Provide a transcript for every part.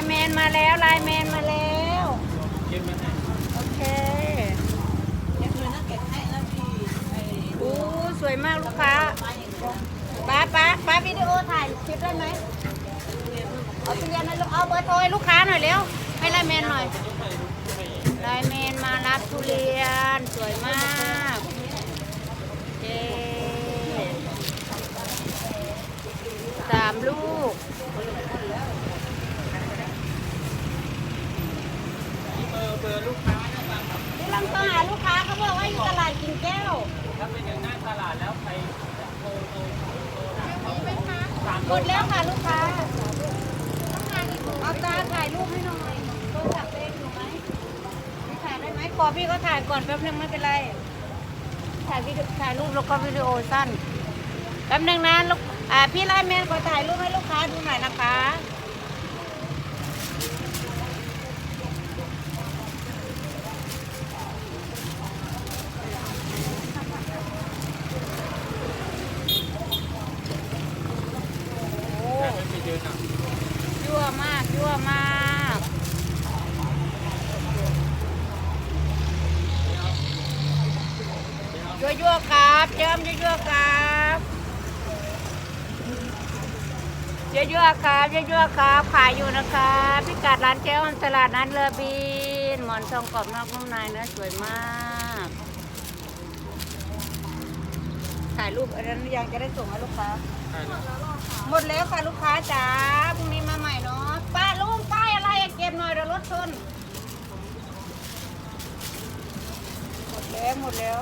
น์แมนมาแล้วไลน์แมนมาแล้ว โอเคเก็บเลยนะเก็บให้แล้วพี่ไอ้อู้สวยมากลูกค้าป้าป้าป้าวิดีโอถ่ายคลิปได้ไหมเอาทุเรียนให้ลูกเอาเบอร์โทรให้ลูกค้าหน่อยเร็วให้ไลน์แมนหน่อยไลน์แมนมารับทุเรียนสวยมากเย้สามลูก เบอร์เบอร์ลูกค้าเนี่ยตามครับ กำลังโทรหาลูกค้าเขาบอกว่าอยู่ตลาดกิ่งแก้ว ถ้าเป็นอย่างหน้าตลาดแล้วไปโทรโทรโทรถามเขาสาม หมดแล้วค่ะลูกค้าเอาตาถ่ายรูปให้หน่อยโทรศัพท์ตัวเองอยู่ไหมไม่ถ่ายได้ไหมขอพี่ก็ถ่ายก่อนแป๊บนึงไม่เป็นไร ถ่ายวิดีโอถ่ายรูปแล้วก็วิดีโอสั้นแป๊บนึงนะลูกอ่าพี่ไลน์แมนขอถ่ายรูปให้ลูกค้าดูหน่อยนะคะ โอ้ แต่ไม่ไป เดินอะยั่วมากยั่วมากยั่วยั่วครับเจิมยั่วยั่วครับยั่วยั่วครับยั่วยั่วครับขายอยู่นะคะพิกัดร้านเจ้าตลาดนัดเรือบินหมอนทองกรอบนอกนุ่มในนื้อสวยมากถ่ายรูปอันนั้นยังจะได้ส่งให้ลูกค้าใช่แล้ว หมดแล้วค่ะลูกค้าจ๋าพรุ่งนี้มาใหม่เนาะป้าลุงป้ายอะไรอะเก็บหน่อยเดี๋ยวรถชนหมดแล้วหมดแล้ว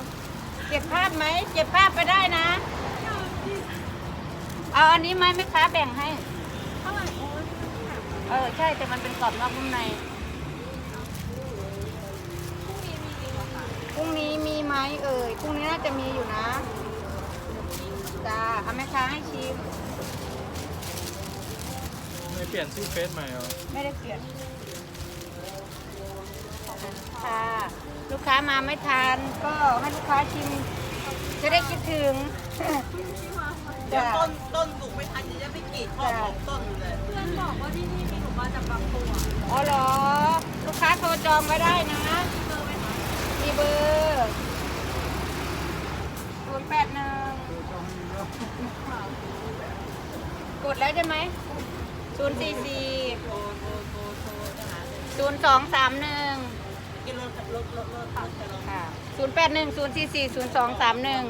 เก็บภาพไหมเก็บภาพไปได้นะเอาอันนี้ไหมแม่ค้าแบ่งให้เออใช่แต่มันเป็นกรอบนอกนุ่มในพรุ่งนี้มีไหมเอ่ยพรุ่งนี้น่าจะมีอยู่นะจ้าเอาแม่ค้าให้ชิม เปลี่ยนชื่อเฟซใหม่เหรอไม่ได้เปลี่ยนค่ะลูกค้ามาไม่ทานก็ให้ลูกค้าชิม จะได้คิดถึงเดี๋ยวจ้ะ ต้นต้นสุกไม่ทันจะไปกรีดข้อของต้นเลย เพื่อนบอกว่าที่นี่มีหนูมาจากบางปูอะอ๋อเหรอ ลูกค้าโทรจองไว้ได้นะมีเบอร์ศูนย์แปดหนึ่งกดแล้วใช่ไหมศูนย์ สี่สี่ศูนย์สองสามหนึ่งค่ะศูนย์แปดหนึ่งศูนย์สี่สี่ศูนย์สองสามหนึ่ง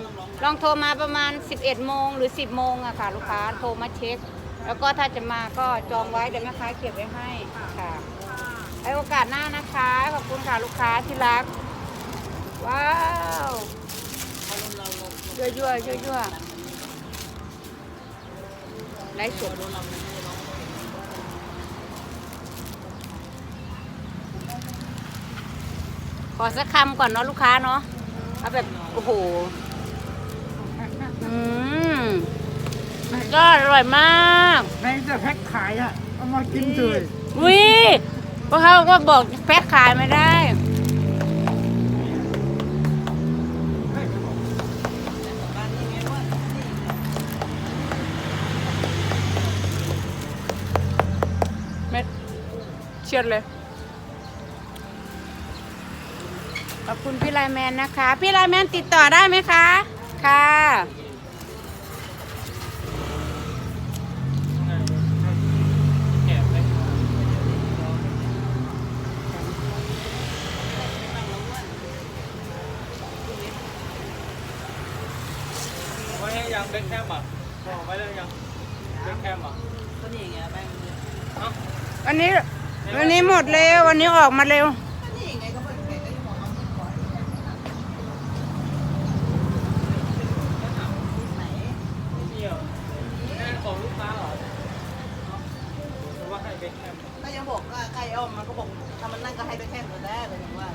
ลองโทรมาประมาณสิบเอ็ดโมงหรือสิบโมงอะค่ะ ลูกค้าโทรมาเช็ค แล้วก็ถ้าจะมาก็จองไว้เดี๋ยวแม่ค้าเก็บไว้ให้ค่ะไว้โอกาสหน้านะคะ ขอบคุณค่ะลูกค้าที่รัก ว้าวยั่วยั่วยั่วยั่วไลฟ์สด อสักคำก่อนเนาะลูกค้าเนาะเอาแบบโอ้โหอืมก็อร่อยมากในจะแพ็คขายอะเอามากินเลยวิพวกเขาก็บอกแพ็คขายไม่ได้เม็ดเชียดเลย อบคุณพี่ไลน์แมนนะคะ พี่ไลน์แมนติดต่อได้ไหมคะ ค่ะแกะไหมไว้ให้ยังเบคแคมอะบอกไว้แล้วยังเบคแคมอะก็นี่ไงแม่งเอ้าวันนี้วันนี้หมดเร็ววันนี้ออกมาเร็วเเบคแฮมก็ยังบอกว่าใครอ้อมมันก็บอกทำมันนั่งก็ให้เบคแฮมก็ได้เลยว่า